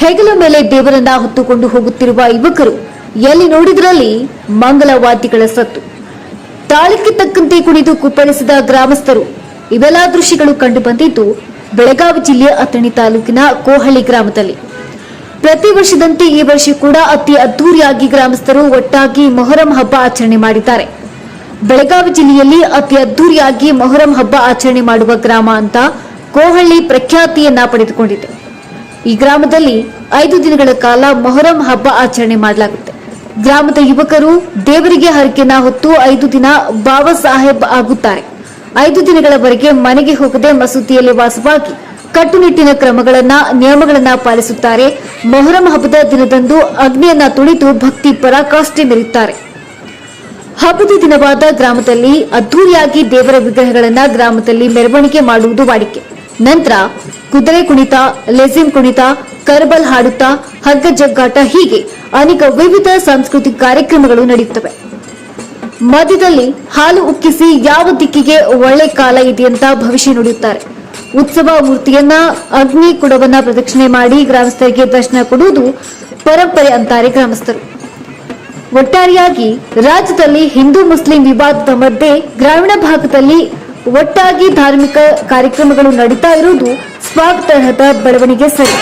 ಹೆಗಲ ಮೇಲೆ ದೇವರನ್ನ ಹೊತ್ತುಕೊಂಡು ಹೋಗುತ್ತಿರುವ ಯುವಕರು ಎಲ್ಲಿ ನೋಡಿದ್ರಲ್ಲಿ ಮಂಗಲವಾದ್ಯಗಳ ಸತ್ತು. ತಾಳಕ್ಕೆ ತಕ್ಕಂತೆ ಕುಣಿದು ಕುಪ್ಪಳಿಸಿದ ಗ್ರಾಮಸ್ಥರು ಇವೆಲ್ಲ ದೃಶ್ಯಗಳು ಕಂಡು ಬಂದಿದ್ದು ಬೆಳಗಾವಿ ಜಿಲ್ಲೆಯ ಅಥಣಿ ತಾಲೂಕಿನ ಕೋಹಳ್ಳಿ ಗ್ರಾಮದಲ್ಲಿ. ಪ್ರತಿ ವರ್ಷದಂತೆ ಈ ವರ್ಷ ಕೂಡ ಅತಿ ಅದ್ದೂರಿಯಾಗಿ ಗ್ರಾಮಸ್ಥರು ಒಟ್ಟಾಗಿ ಮೊಹರಂ ಹಬ್ಬ ಆಚರಣೆ ಮಾಡಿದ್ದಾರೆ. ಬೆಳಗಾವಿ ಜಿಲ್ಲೆಯಲ್ಲಿ ಅತಿ ಅದ್ದೂರಿಯಾಗಿ ಮೊಹರಂ ಹಬ್ಬ ಆಚರಣೆ ಮಾಡುವ ಗ್ರಾಮ ಅಂತ ಕೋಹಳ್ಳಿ ಪ್ರಖ್ಯಾತಿಯನ್ನ ಪಡೆದುಕೊಂಡಿದೆ. ಈ ಗ್ರಾಮದಲ್ಲಿ ಐದು ದಿನಗಳ ಕಾಲ ಮೊಹರಂ ಹಬ್ಬ ಆಚರಣೆ ಮಾಡಲಾಗುತ್ತೆ. ಗ್ರಾಮದ ಯುವಕರು ದೇವರಿಗೆ ಹರಕೆನ ಹೊತ್ತು ಐದು ದಿನ ಬಾಬಾ ಸಾಹೇಬ್ ಆಗುತ್ತಾರೆ. ಐದು ದಿನಗಳವರೆಗೆ ಮನೆಗೆ ಹೋಗದೆ ಮಸೂತಿಯಲ್ಲಿ ವಾಸವಾಗಿ ಕಟ್ಟುನಿಟ್ಟಿನ ಕ್ರಮಗಳನ್ನ, ನಿಯಮಗಳನ್ನ ಪಾಲಿಸುತ್ತಾರೆ. ಮೊಹರಂ ಹಬ್ಬದ ದಿನದಂದು ಅಗ್ನಿಯನ್ನ ತುಳಿದು ಭಕ್ತಿ ಪರಾಕಾಷ್ಠೆ ಮೆರೆಯುತ್ತಾರೆ. ಹಬ್ಬದ ದಿನವಾದ ಗ್ರಾಮದಲ್ಲಿ ಅದ್ದೂರಿಯಾಗಿ ದೇವರ ವಿಗ್ರಹಗಳನ್ನ ಗ್ರಾಮದಲ್ಲಿ ಮೆರವಣಿಗೆ ಮಾಡುವುದು ವಾಡಿಕೆ. ನಂತರ ಕುದುರೆ ಕುಣಿತ ಲೆಸಿನ್ ಕುಣಿತ, ಕರಬಲ್ ಹಾಡುತ್ತಾ, ಹಗ್ಗ ಜಗ್ಗಾಟ ಹೀಗೆ ಅನೇಕ ವಿವಿಧ ಸಾಂಸ್ಕೃತಿಕ ಕಾರ್ಯಕ್ರಮಗಳು ನಡೆಯುತ್ತವೆ. ಮಧ್ಯದಲ್ಲಿ ಹಾಲು ಉಕ್ಕಿಸಿ ಯಾವ ದಿಕ್ಕಿಗೆ ಒಳ್ಳೆ ಕಾಲ ಇದೆ ಅಂತ ಭವಿಷ್ಯ ನುಡಿಯುತ್ತಾರೆ. ಉತ್ಸವ ಮೂರ್ತಿಯನ್ನ ಅಗ್ನಿ ಕುಡವನ್ನ ಪ್ರದಕ್ಷಿಣೆ ಮಾಡಿ ಗ್ರಾಮಸ್ಥರಿಗೆ ದರ್ಶನ ಕೊಡುವುದು ಪರಂಪರೆ ಅಂತಾರೆ ಗ್ರಾಮಸ್ಥರು. ಒಟ್ಟಾರೆಯಾಗಿ ರಾಜ್ಯದಲ್ಲಿ ಹಿಂದೂ ಮುಸ್ಲಿಂ ವಿವಾದದ ಮಧ್ಯೆ ಗ್ರಾಮೀಣ ಭಾಗದಲ್ಲಿ ಒಟ್ಟಾಗಿ ಧಾರ್ಮಿಕ ಕಾರ್ಯಕ್ರಮಗಳು ನಡೀತಾ ಇರುವುದು ಸ್ವಾಗತಾರ್ಹದ ಬೆಳವಣಿಗೆ ಸರಿ.